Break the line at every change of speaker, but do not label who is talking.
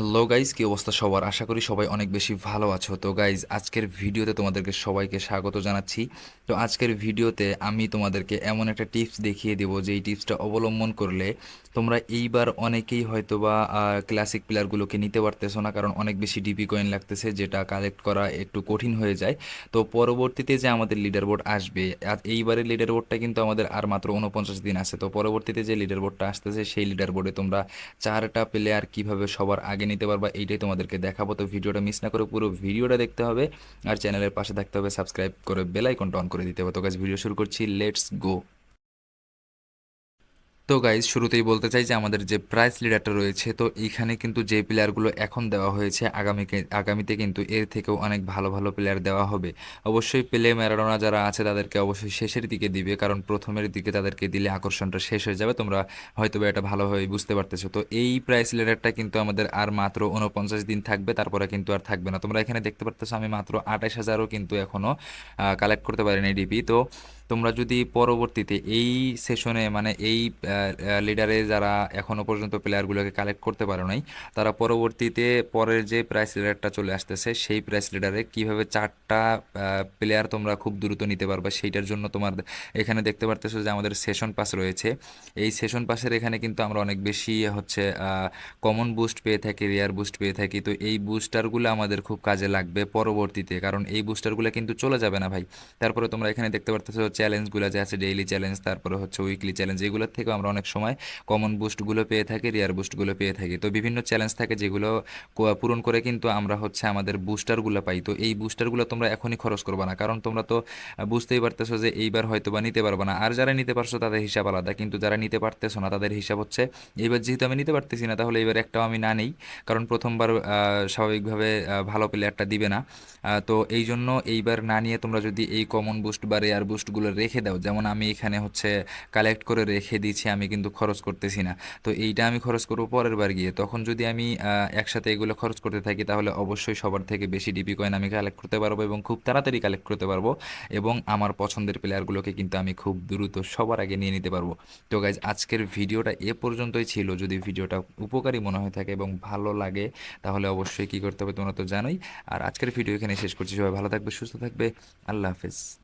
Hello guys কি অবস্থা সবার? আশা করি সবাই অনেক বেশি ভালো আছো। তো গাইজ আজকের ভিডিওতে তোমাদেরকে সবাইকে স্বাগত জানাচ্ছি। তো আজকের ভিডিওতে আমি তোমাদেরকে এমন একটা টিপস দেখিয়ে দেবো, যে এই টিপসটা অবলম্বন করলে তোমরা এইবার অনেকেই হয়তো বা ক্লাসিক প্লেয়ারগুলোকে নিতে পারতেছো না, কারণ অনেক বেশি ডিপি কয়েন লাগতেছে, যেটা কালেক্ট করা একটু কঠিন হয়ে যায়। তো পরবর্তীতে যে আমাদের লিডার বোর্ড আসবে এইবারের লিডার বোর্ডটা কিন্তু আমাদের আর মাত্র উনপঞ্চাশ দিন আছে। তো পরবর্তীতে যে লিডার বোর্ডটা আসতেছে, সেই লিডার বোর্ডে তোমরা চারটা প্লেয়ার কীভাবে সবার আগে নিতে পারবা, এইটাই তোমাদেরকে দেখাবো। তো ভিডিওটা মিস না করে পুরো ভিডিওটা দেখতে হবে আর চ্যানেলের পাশে থাকতে হবে সাবস্ক্রাইব করে বেল আইকনটা অন করে দিতে হবে। তো কাজ ভিডিও শুরু করছি লেটস গো তো গাইজ শুরুতেই বলতে চাই যে আমাদের যে প্রাইস লিডারটা রয়েছে, তো এইখানে কিন্তু যে প্লেয়ারগুলো এখন দেওয়া হয়েছে আগামী আগামীতে কিন্তু এর থেকেও অনেক ভালো ভালো প্লেয়ার দেওয়া হবে। অবশ্যই পেলে ম্যারাডোনা যারা আছে, তাদেরকে অবশ্যই শেষের দিকে দিবে, কারণ প্রথমের দিকে তাদেরকে দিলে আকর্ষণটা শেষ হয়ে যাবে, তোমরা হয়তো এটা ভালোভাবে বুঝতে পারতেছো। তো এই প্রাইস লিডারটা কিন্তু আমাদের আর মাত্র উনপঞ্চাশ দিন থাকবে, তারপরে কিন্তু আর থাকবে না। তোমরা এখানে দেখতে পারতেছো, আমি মাত্র আঠাশ হাজারও কিন্তু এখনও কালেক্ট করতে পারিনি ডিপি তো তোমরা যদি পরবর্তীতে এই সেশনে মানে এই লিডারে যারা এখনও পর্যন্ত প্লেয়ারগুলোকে কালেক্ট করতে পারো নাই, তারা পরবর্তীতে পরের যে প্রাইস লিডারটা চলে আসতেছে, সেই প্রাইস লিডারে কীভাবে চারটা প্লেয়ার তোমরা খুব দ্রুত নিতে পারবে, সেইটার জন্য তোমার এখানে দেখতে পারতেছো যে আমাদের সেশন পাস রয়েছে। এই সেশন পাসের এখানে কিন্তু আমরা অনেক বেশি হচ্ছে কমন বুস্ট পেয়ে থাকি রেয়ার বুস্ট পেয়ে থাকি। তো এই বুস্টারগুলো আমাদের খুব কাজে লাগবে পরবর্তীতে, কারণ এই বুস্টারগুলো কিন্তু চলে যাবে না ভাই। তারপরে তোমরা এখানে দেখতে পারতেছো চ্যালেঞ্জগুলো যে আছে ডেইলি চ্যালেঞ্জ তারপরে হচ্ছে উইকলি চ্যালেঞ্জ এগুলোর থেকেও আমরা অনেক সময় কমন বুস্টগুলো পেয়ে থাকি রিয়ার বুস্টগুলো পেয়ে থাকি। তো বিভিন্ন চ্যালেঞ্জ থাকে যেগুলো পূরণ করে কিন্তু আমরা হচ্ছে আমাদের বুস্টারগুলো পাই। তো এই বুস্টারগুলো তোমরা এখনই খরচ করবে না, কারণ তোমরা তো বুঝতেই পারতেছো যে এইবার হয়তো বা নিতে পারবে না। আর যারা নিতে পারছ তাদের হিসাব আলাদা, কিন্তু যারা নিতে পারতেছো না তাদের হিসাব হচ্ছে, এইবার যেহেতু আমি নিতে পারতেছি না, তাহলে এবার একটাও আমি না নেই, কারণ প্রথমবার স্বাভাবিকভাবে ভালো প্লেয়ারটা দিবে না। তো এই জন্য এইবার না নিয়ে তোমরা যদি এই কমন বুস্ট বা রেয়ার বুস্টগুলো রেখে দাও। যেমন আমি এখানে হচ্ছে কালেক্ট করে রেখে দিচ্ছি আমি কিন্তু খরচ করতেছি না। তো এইটা আমি খরচ করব পরের বার গিয়ে। তখন যদি আমি একসাথে এগুলো খরচ করতে থাকি, তাহলে অবশ্যই সবার থেকে বেশি ডিপি কয়েন আমি কালেক্ট করতে পারব এবং খুব তাড়াতাড়ি কালেক্ট করতে পারব এবং আমার পছন্দের প্লেয়ারগুলোকে কিন্তু আমি খুব দ্রুত সবার আগে নিয়ে নিতে পারব। তো গাইজ আজকের ভিডিওটা এ পর্যন্তই ছিল। যদি ভিডিওটা উপকারী মনে হয়ে থাকে এবং ভালো লাগে, তাহলে অবশ্যই কী করতে হবে তোমরা তো জানোই। আর আজকের ভিডিও এখানে শেষ করছি। সবাই ভালো থাকবে, সুস্থ থাকবে। আল্লাহ হাফেজ।